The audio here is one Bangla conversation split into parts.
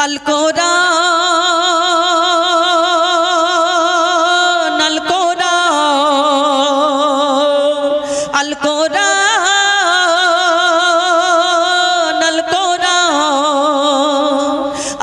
আল কোরআন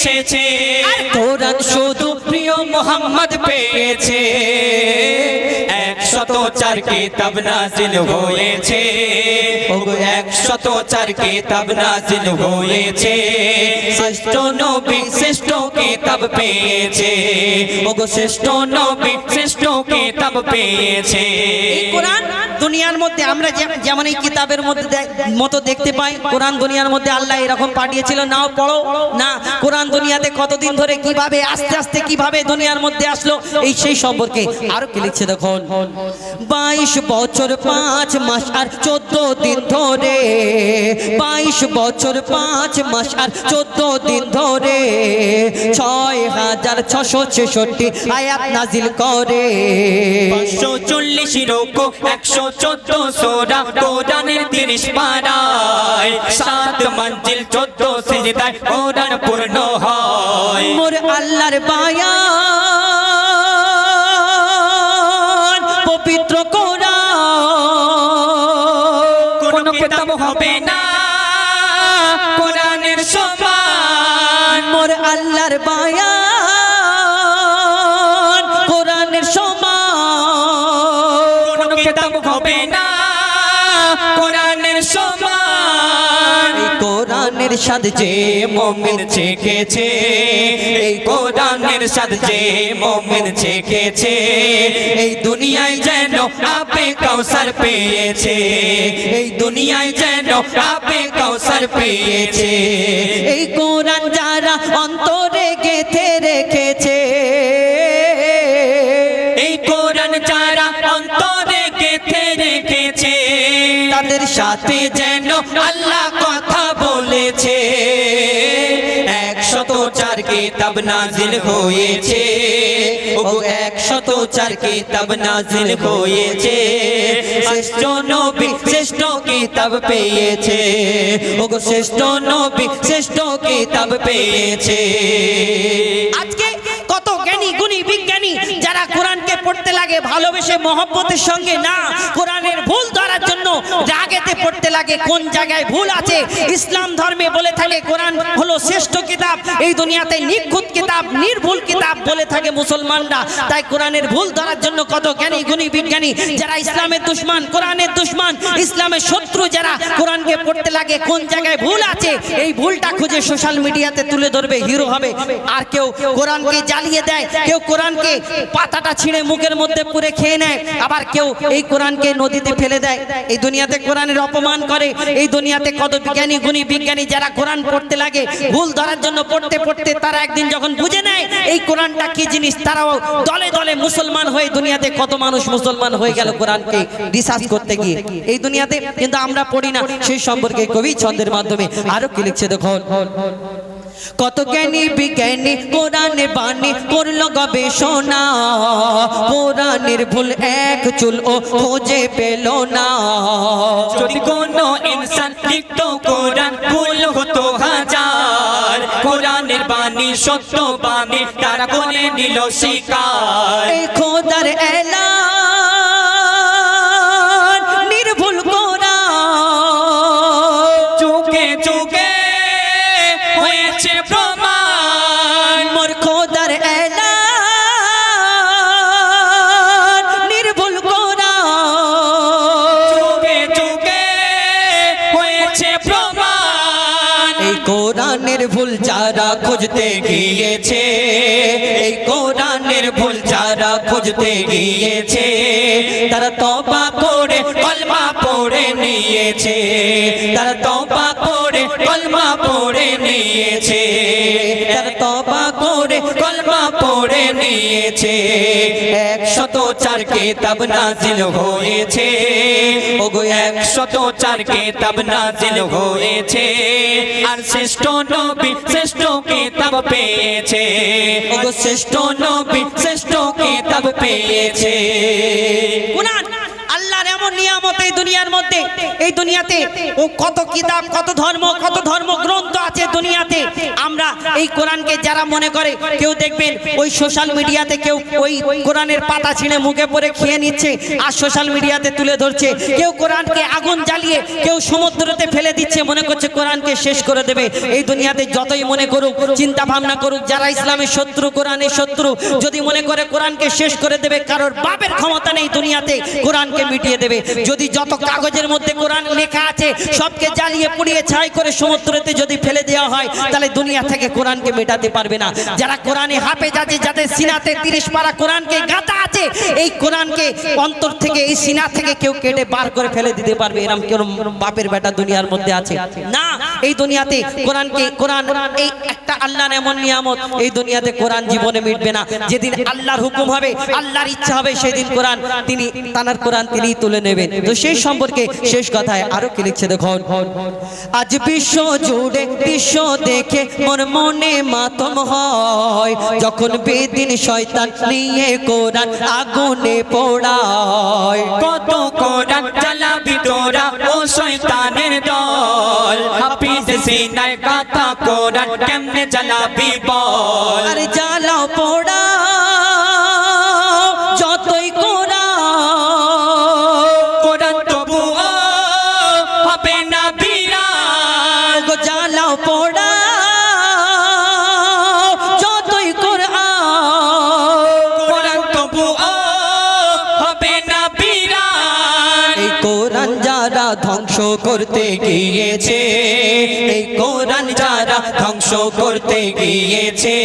এসেছে। কোরআন শুধু প্রিয় মোহাম্মদ পেয়েছে। চার কিতাব নাজিল হয়েছে। একশত চার কিতাব নাজিল হয়েছে। শ্রেষ্ঠ নবী শ্রেষ্ঠ কিতাব পেয়েছে। ওগো, শ্রেষ্ঠ নবী শ্রেষ্ঠ কিতাব পেয়েছে। কোরআন দুনিয়ার মধ্যে আমরা যেমন এই কিতাবের মধ্যে মতো দেখতে পাই, কোরআন দুনিয়ার মধ্যে আল্লাহ এরকম পাঠিয়েছিল, নাও পড়ো। না, কোরআন দুনিয়াতে কতদিন ধরে কীভাবে, আস্তে আস্তে কীভাবে দুনিয়ার মধ্যে আসলো, এই সেই সম্পর্কে আরও কি লিখছে দেখুন। বাইশ বছর পাঁচ মাস আর চোদ্দ দিন ধরে বাইশ বছর পাঁচ মাস আর চোদ্দ দিন ধরে ছয় হাজার ছশো ছেষট্টি আয়াত নাজিল করে। পাঁচশো চল্লিশ রোকো একশো চোদ্দ সোরা কোরআনের তিরিশ পাড়ায় সাত মঞ্জিল চোদ্দ সিজদায় কোরআন পূর্ণ হয়। মোর আল্লাহর বায়ান সাথ যে মোমিন চেখেছে এই কোরআনের সাথে যে মোমিন চেখেছে এই দুনিয়ায় যেন আপে কৌসর পেয়েছে, এই দুনিয়ায় যেন আপে কৌসর পেয়েছে, এই কোরআন যারা অন্তরে আল্লাহ কথা বলেছে। একশত চার কিতাব নাজিল হয়েছে। একশত চার কিতাব নাজিল হয়েছে। শ্রেষ্ঠ নবী শ্রেষ্ঠ কিতাব পেয়েছে। ও শ্রেষ্ঠ নবী শ্রেষ্ঠ কিতাব পেয়েছে। আজকে কত জ্ঞানী, গুণী পড়তে লাগে, ভালোবেসে মহব্বতের সঙ্গে না, কোরআনের ভুল ধরার জন্য রাগেতে পড়তে লাগে, কোন জায়গায় ভুল আছে? ইসলাম ধর্মে বলে থাকে, কোরআন হলো শ্রেষ্ঠ কিতাব, এই দুনিয়াতে নিখুঁত কিতাব, নির্ভুল কিতাব বলে থাকে মুসলমানরা। তাই কোরআনের ভুল ধরার জন্য কত জ্ঞানী, গুণী, বিজ্ঞানী, যারা ইসলামের দুশ্মন, কোরআনের দুশ্মন, ইসলামের শত্রু যারা কোরআনকে পড়তে লাগে, কোন জায়গায় ভুল আছে, এই ভুলটা খুঁজে সোশ্যাল মিডিয়াতে তুলে ধরবে, হিরো হবে। আর কেউ কোরআনকে জ্বালিয়ে দেয়, কেউ কোরআনকে পাতাটা ছিঁড়ে মুখের মধ্যে পুরে খেয়ে নেয়, আবার কেউ এই কোরআনকে নদীতে ফেলে দেয়। এই দুনিয়াতে কোরআনের অপমান করে, এই দুনিয়াতে কত বিজ্ঞানী, গুণী বিজ্ঞানী যারা কোরআন পড়তে লাগে, ভুল ধরার জন্য পড়তে পড়তে তারা একদিন যখন বুঝে নেয় এই কোরআনটা কি জিনিস, তারাও দলে দলে মুসলমান হয়ে দুনিয়াতে কত মানুষ মুসলমান হয়ে গেল কোরআনকে রিসার্চ করতে গিয়ে। এই দুনিয়াতে কিন্তু আমরা পড়ি না, সেই সম্পর্কে কবি ছন্দের মাধ্যমে আরও কি লিখছে দেখুন। কত জ্ঞানী বিজ্ঞানী কোরআনে বাণী করল গবেষণা। কোরআনের ভুল এক চুল ও খোঁজে পেল না। যদি কোনো ইনসান লিখতো কোরআন, ভুল হতো হাজার। কোরআনের বাণী সত্য বাণী তারা কোনে নিল শিকার? খোদার এলান কোরআনের ভুল যারা খুঁজতে গিয়েছে, এই কোরআনের ভুল যারা খুঁজতে গিয়েছে, তারা তবা করে কলমা পড়ে নিয়েছে, তারা তবা করে কলমা পড়ে নিয়েছে। নিয়েছে একশত চার কেতাব নাজিল হয়েছে। ওগো, একশত চার কেতাব নাজিল হয়েছে। আর শ্রেষ্ঠ নবী শ্রেষ্ঠ কেতাব পেয়েছে। ওগো, শ্রেষ্ঠ নবী শ্রেষ্ঠ কেতাব পেয়েছে। কত কিতাব, কত ধর্ম কত ধর্ম আছে দুনিয়াতে। আমরা এই কোরআনকে যারা মনে করে, কেউ দেখবেন ওই সোশ্যাল মিডিয়াতে কেউ ওই কোরআনের পাতা ছিঁড়ে মুখে পরে নিচ্ছে আর সোশ্যাল মিডিয়াতে তুলে ধরছে। কেউ আগুন জ্বালিয়ে কেউ সমুদ্রতে ফেলে দিচ্ছে, মনে করছে কোরআনকে শেষ করে দেবে। এই দুনিয়াতে যতই মনে করুক চিন্তা ভাবনা করুক, যারা ইসলামের শত্রু, কোরআনের শত্রু, যদি মনে করে কোরআনকে শেষ করে দেবে, কারোর বাপের ক্ষমতা নেই দুনিয়াতে, কোরআনকে মিটিয়ে দেবে। যদি যত কাগজের মধ্যে কোরআন লেখা আছে সবকে জ্বালিয়ে পুড়িয়ে ছাই করে সমুদ্রতে যদি ফেলে দেওয়া হয় তাহলে দুনিয়া থেকে কোরআনকে মেটাতে পারবে না। যারা কোরআনে হাফেজ আছে যাদের সিনাতে তিরিশ পারা কোরআনকে গাঁথা আছে এই কোরআনকে অন্তর থেকে এই সিনা থেকে কেউ কেটে বার করে ফেলে দিতে পারবে। এরম কেউ বাপের বেটা দুনিয়ার মধ্যে আছে। না এই দুনিয়াতে কোরআনকে কোরআন, এই একটা আল্লাহর এমন নিয়ামত, এই দুনিয়াতে কোরআন জীবনে মিটবে না। যেদিন আল্লাহর হুকুম হবে, আল্লাহর ইচ্ছা হবে সেই দিন কোরআন তিনি, তানার কোরআন তিনি তুলে নেবেন। তো সেই সম্পর্কে শেষ কথায় আরও কি লিখছে দেখুন? আজ বিশ্ব জুড়ে বিশ্ব দেখে মোর মনে মাতম হয়। যখন বেদিন শয়তান নিয়ে কোরআন আগুনে পোড়ায়। কত কোরআন চালাবি তোরা, ও শয়তানের হাফিজ সিনায় কাতা কোরআন কেমনে চালাবি ধ্বংস করতে গিয়েছে। এই কোরআন যারা ধ্বংস করতে গিয়েছে,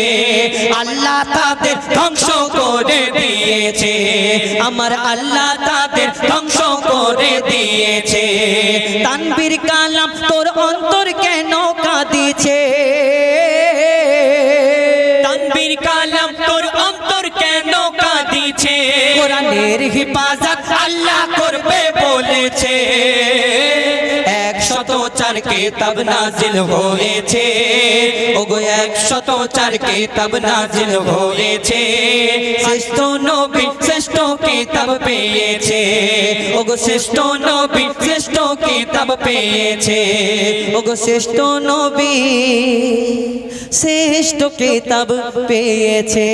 আল্লাহ তাদের ধ্বংস করে দিয়েছে। আমার আল্লাহ তাদের ধ্বংস করে দিয়েছে। তানবীর কালাম তোর অন্তর কেন কাঁদিছে? তানবীর কালাম তোর অন্তর কেন কাঁদিছে? কোরআনের হিফাজত আল্লাহ করবে বলেছে। কেতাব নাজিল হয়েছে। ওগো, একশত চার কেতাব নাজিল হয়েছে। শ্রেষ্ঠ নবী শ্রেষ্ঠ কেতাব পেয়েছে। ওগো, শ্রেষ্ঠ নবী শ্রেষ্ঠ কেতাব পেয়েছে। ওগো, শ্রেষ্ঠ নবী শ্রেষ্ঠ কিতাব পেয়েছে।